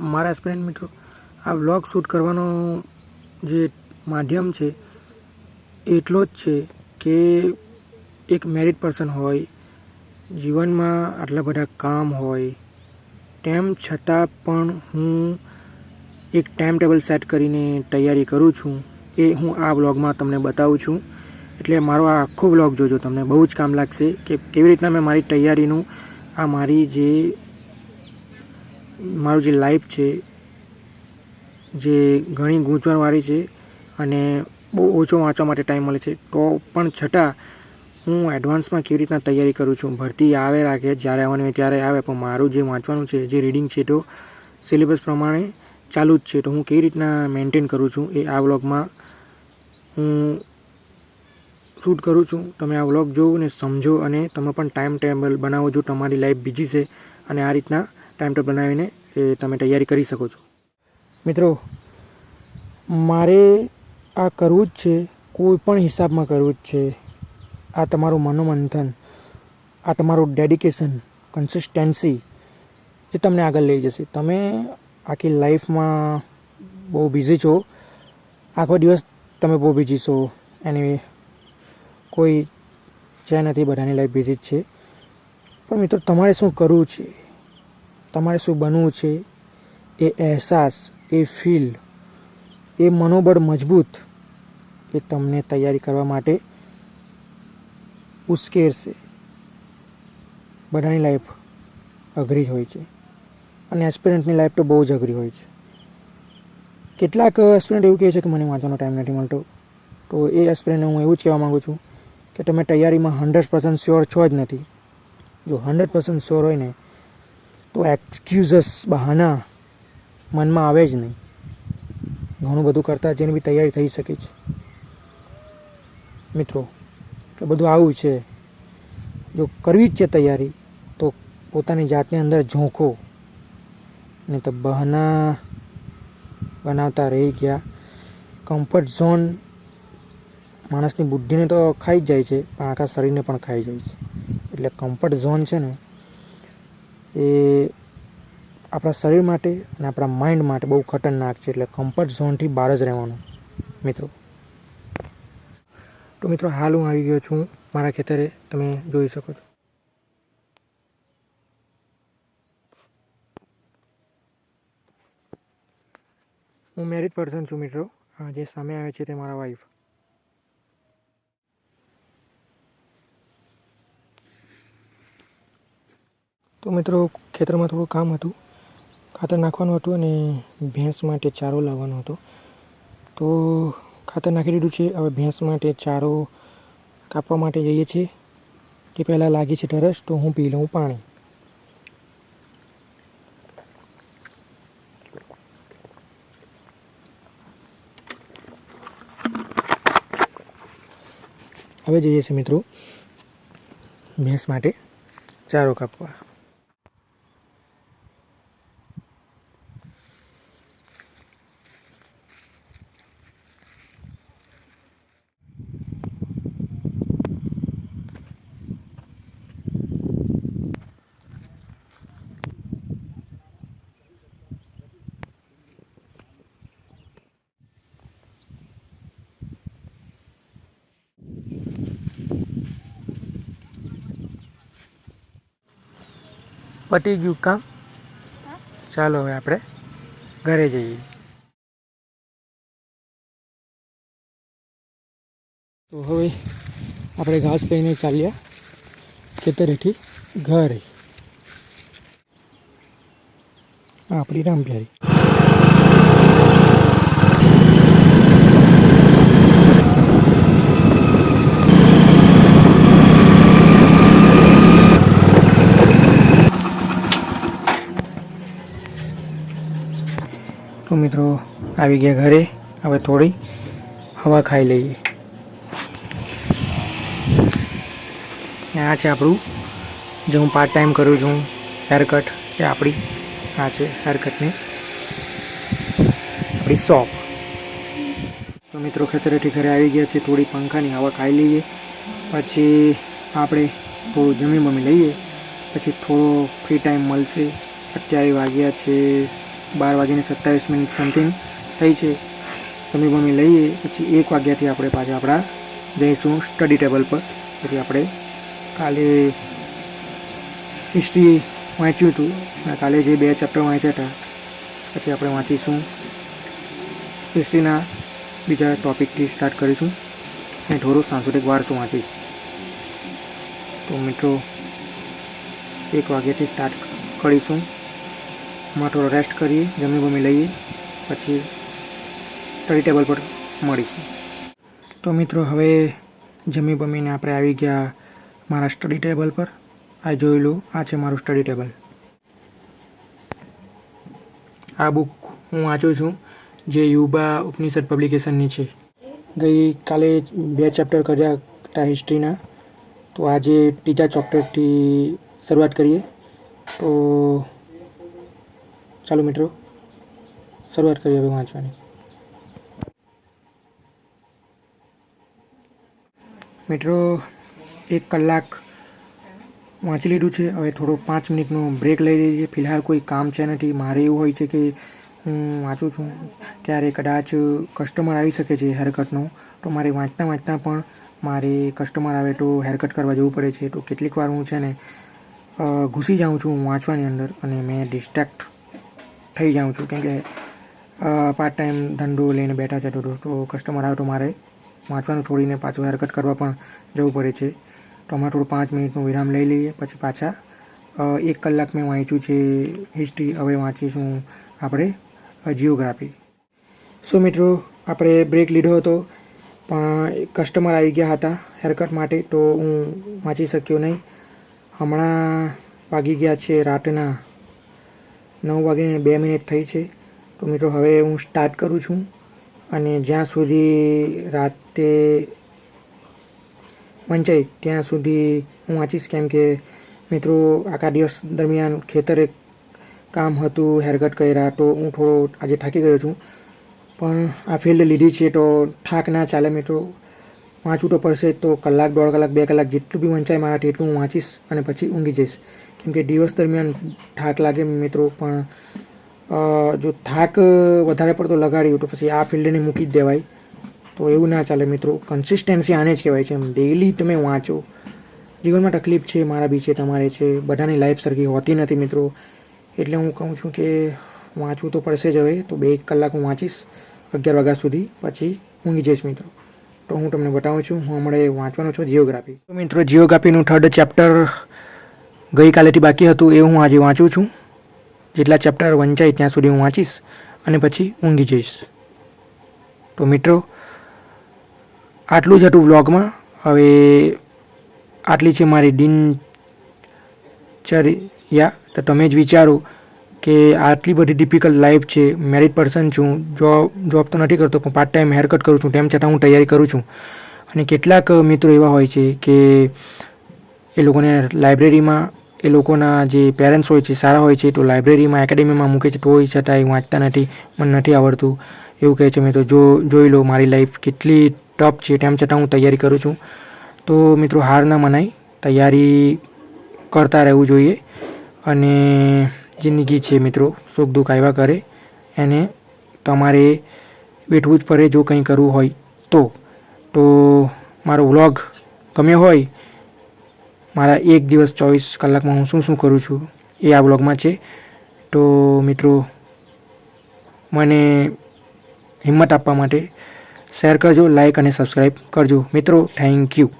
મારા સ્પ્રેન્ડ મિત્રો, આ વ્લોગ શૂટ કરવાનો જે માધ્યમ છે, એટલો જ છે કે એક મેરિડ પર્સન હોય, જીવનમાં આટલા બધા કામ હોય, તેમ છતાં પણ હું એક ટાઈમ ટેબલ સેટ કરીને તૈયારી કરું છું એ હું આ વ્લોગમાં તમને બતાવું છું. એટલે મારો આ આખો વ્લોગ જોજો, તમને બહુ જ કામ લાગશે કે કેવી રીતના મેં મારી તૈયારીનું, આ મારી જે મારું જે લાઈફ છે, જે ઘણી ગૂંચવણવાળી છે અને બહુ ઓછો વાંચવા માટે ટાઈમ મળે છે, તો પણ છતાં હું એડવાન્સમાં કેવી રીતના તૈયારી કરું છું? ભરતી આવે રાખે, જ્યારે આવવાની હોય ત્યારે આવે, પણ મારું જે વાંચવાનું છે, જે રીડિંગ છે, તો સિલેબસ પ્રમાણે ચાલુ જ છે. તો હું કેવી રીતના મેન્ટેન કરું છું? એ આ વ્લોગમાં હું શૂટ કરું છું. તમે આ વ્લોગ જોવો ને સમજો અને તમે પણ ટાઈમ ટેબલ બનાવો જો તમારી લાઈફ બીજી છે અને આ રીતના ટાઈમ ટેબલ બનાવીને એ તમે તૈયારી કરી શકો છો. મિત્રો, મારે આ કરવું જ છે, કોઈ પણ હિસાબમાં કરવું જ છે. આ તમારું મનોમંથન, આ તમારું ડેડિકેશન કન્સિસ્ટન્સી જે તમને આગળ લઈ જશે. તમે આખી લાઈફમાં બહુ બિઝી છો. આખો દિવસ તમે બહુ બિઝી છો. એની કોઈ છે નથી, બધાની લાઈફ બિઝી જ છે. પણ મિત્રો, તમારે શું કરવું છે? તમારે શું બનવું છે? એ અહેસાસ, એ ફીલ એ મનોબળ મજબૂત. એ તમને તૈયારી કરવા માટે ઉશ્કેરશે બધાની લાઈફ અઘરી હોય છે. અને એસ્પિરન્ટની લાઈફ તો બહુ જ અઘરી હોય છે. કેટલાક એસ્પિરન્ટ એવું કહે છે કે, મને વાંચવાનો ટાઈમ નથી મળતો. તો એ એસ્પિરન્ટને હું એવું જ કહેવા માગું છું કે, તમે તૈયારીમાં હંડ્રેડ પર્સન્ટ શ્યોર છો જ નથી. જો હંડ્રેડ પર્સન્ટ શ્યોર હોય ને તો એક્સક્યુઝસ બહાના મનમાં આવે જ નહીં. ઘણું બધું કરતાં જેની બી તૈયારી થઈ શકે છે. મિત્રો એ બધું આવું છે. જો કરવી જ છે તૈયારી, તો પોતાની જાતની અંદર ઝોંખો નહીં તો બહાના બનાવતા રહી ગયા. કમ્ફર્ટ ઝોન માણસની બુદ્ધિને તો ખાઈ જ જાય છે, પણ આખા શરીરને પણ ખાઈ જાય છે. એટલે કમ્ફર્ટ ઝોન છે ને એ આપણા શરીર માટે અને આપણા માઇન્ડ માટે બહુ ખતરનાક છે એટલે કમ્ફર્ટ ઝોનથી બહાર જ રહેવાનું, મિત્રો. તો મિત્રો, હાલ હું આવી ગયો છું મારા ખેતરે. તમે જોઈ શકો છો. હું મેરિડ પર્સન છું મિત્રો. જે સામે આવે છે તે મારા વાઈફ તો મિત્રો ખેતરમાં થોડું કામ હતું. ખાતર નાખવાનું હતું અને ભેંસ માટે ચારો લાવવાનો હતો. તો ખાતર નાખી દીધું છે. હવે ભેંસ માટે ચારો કાપવા માટે જઈએ છીએ. તે પહેલાં લાગી છે તરસ તો હું પી લઉં પાણી. હવે જઈએ છીએ મિત્રો ભેંસ માટે ચારો કાપવા. પતી ગયું કામ? ચાલો હવે આપણે ઘરે જઈએ. તો હવે આપણે ઘાસ લઈને ચાલ્યા ખેતરેથી ઘરે. આપણી આપણી રામપ્યારી તો મિત્રો આવી ગયા ઘરે. હવે થોડી હવા ખાઈ લઈએ. આ છે આપણું, જે હું પાર્ટ ટાઈમ કરું છું હેરકટ એ આપણી, આ છે હેરકટની આપણી શોપ તો મિત્રો ખેતરેથી ઘરે આવી ગયા છે થોડી પંખાની હવા ખાઈ લઈએ. પછી આપણે થોડું જમી બમી લઈએ. પછી થોડો ફ્રી ટાઈમ મળશે. અત્યારે વાગ્યા છે બાર વાગીને સત્તાવીસ મિનિટ સમથિંગ થઈ છે. તમે બમી લઈએ, પછી એક વાગ્યાથી આપણે પાછા આપણા જઈશું સ્ટડી ટેબલ પર. પછી આપણે કાલે હિસ્ટ્રી વાંચ્યું હતું. કાલે જે બે ચેપ્ટર વાંચ્યા હતા, પછી આપણે વાંચીશું હિસ્ટ્રીના બીજા ટોપિકથી સ્ટાર્ટ કરીશું. અને ઢોરો સાંસ્કૃતિક વારસો વાંચીશ. તો મિત્રો, એક વાગ્યાથી સ્ટાર્ટ કરીશું. હમણાં થોડો રેસ્ટ કરીએ, જમી બમી લઈએ, પછી સ્ટડી ટેબલ પર મળીશું. તો મિત્રો, હવે જમી બમીને આપણે આવી ગયા મારા સ્ટડી ટેબલ પર. આ જોઈ લો, આ છે મારું સ્ટડી ટેબલ આ બુક હું વાંચું છું, જે યુબા ઉપનિષદ પબ્લિકેશનની છે. ગઈ કાલે બે ચેપ્ટર કર્યા હતા હિસ્ટ્રીના તો આજે ત્રીજા ચેપ્ટરથી શરૂઆત કરીએ. તો ચાલો મિત્રો, શરૂઆત કરીએ હવે વાંચવાની. મિત્રો, એક કલાક વાંચી લીધું છે. હવે થોડો પાંચ મિનિટનો બ્રેક લઈ લઈએ. ફિલહાલ કોઈ કામ છે નથી. મારે એવું હોય છે કે હું વાંચું છું. ત્યારે કદાચ કસ્ટમર આવી શકે છે હેરકટનો તો મારે વાંચતા વાંચતા પણ મારે કસ્ટમર આવે તો હેરકટ કરવા જવું પડે છે. તો કેટલીક વાર હું છે ને ઘૂસી જાઉં છું વાંચવાની અંદર અને મેં ડિસ્ટ્રેક્ટ થઈ જાઉં છું કેમ કે પાર્ટ ટાઈમ ધંધો લઈને બેઠા છે થોડું તો કસ્ટમર આવે તો મારે વાંચવાનું છોડીને પાછું હેરકટ કરવા પણ જવું પડે છે. તો હમણાં થોડું પાંચ મિનિટનું વિરામ લઈ લઈએ, પછી પાછા એક કલાક મેં વાંચ્યું છે હિસ્ટ્રી હવે વાંચીશું આપણે જિયોગ્રાફી સો મિત્રો, આપણે બ્રેક લીધો હતો, પણ કસ્ટમર આવી ગયા હતા હેરકટ માટે, તો હું વાંચી શક્યો નહીં. હમણાં વાગી ગયા છે રાતના નવ વાગીને બે મિનિટ થઈ છે. તો મિત્રો, હવે હું સ્ટાર્ટ કરું છું. અને જ્યાં સુધી રાતે વંચાય, ત્યાં સુધી હું વાંચીશ. કેમ કે મિત્રો, આખા દિવસ દરમિયાન ખેતરે કામ હતું, હેરકટ કર્યા, તો હું થોડો આજે થાકી ગયો છું. પણ આ ફિલ્ડ લીધી છે, તો થાક ના ચાલે મિત્રો. વાંચવું તો પડશે તો કલાક, દોઢ કલાક, બે કલાક જેટલું બી વંચાય મારાથી એટલું હું વાંચીશ અને પછી ઊંઘી જઈશ. કેમ કે દિવસ દરમિયાન થાક લાગે મિત્રો, પણ જો થાક વધારે પડતો લગાડ્યું તો પછી આ ફિલ્ડને મૂકી જ દેવાય. તો એવું ના ચાલે મિત્રો કન્સિસ્ટન્સી આને જ કહેવાય છે એમ. ડેઈલી તમે વાંચો. જીવનમાં તકલીફ છે, મારા બી છે, તમારે છે, બધાની લાઈફ સરખી હોતી નથી મિત્રો. એટલે હું કહું છું કે વાંચવું તો પડશે જ હવે, તો બે એક કલાક હું વાંચીશ અગિયાર વાગ્યા સુધી, પછી ઊંઘી જઈશ મિત્રો. તો હું તમને બતાવું છું, હું હમણાં વાંચવાનો છું જિયોગ્રાફી તો મિત્રો જિયોગ્રાફીનું થર્ડ ચેપ્ટર ગઈકાલેથી બાકી હતું, એ હું આજે વાંચું છું. જેટલા ચેપ્ટર વંચાય ત્યાં સુધી હું વાંચીશ અને પછી ઊંઘી જઈશ. તો મિત્રો, આટલું જ હતું વ્લોગમાં હવે આટલી છે મારી દિનચર્યા. તો તમે જ વિચારો કે આટલી બધી ડિફિકલ્ટ લાઈફ છે મેરિડ પર્સન છું જોબ જોબ તો નથી કરતો, પણ પાર્ટ ટાઈમ હેરકટ કરું છું, તેમ છતાં હું તૈયારી કરું છું. અને કેટલાક મિત્રો એવા હોય છે કે એ લોકોને લાઇબ્રેરીમાં એ લોકોના જે પેરેન્ટ્સ હોય છે સારા હોય છે, તો લાઇબ્રેરીમાં એકેડેમીમાં મૂકે છે, તોય છતાંય વાંચતા નથી, મને નથી આવડતું. એવું કહે છે મિત્રો જો, જોઈ લો મારી લાઈફ કેટલી ટફ છે, તેમ છતાં હું તૈયારી કરું છું. તો મિત્રો, હાર ના મનાય, તૈયારી કરતા રહેવું જોઈએ. અને જિંદગી છે મિત્રો. સુખ દુઃખ આવ્યા કરે એને તમારે વેઠવું જ પડે જો કંઈ કરવું હોય તો. તો મારો વ્લોગ ગમ્યો હોય, મારા એક દિવસ ચોવીસ કલાકમાં હું શું શું કરું છું એ આ વ્લોગમાં છે. તો મિત્રો, મને હિંમત આપવા માટે શેર કરજો લાઈક અને સબસ્ક્રાઈબ કરજો. મિત્રો થેન્ક યુ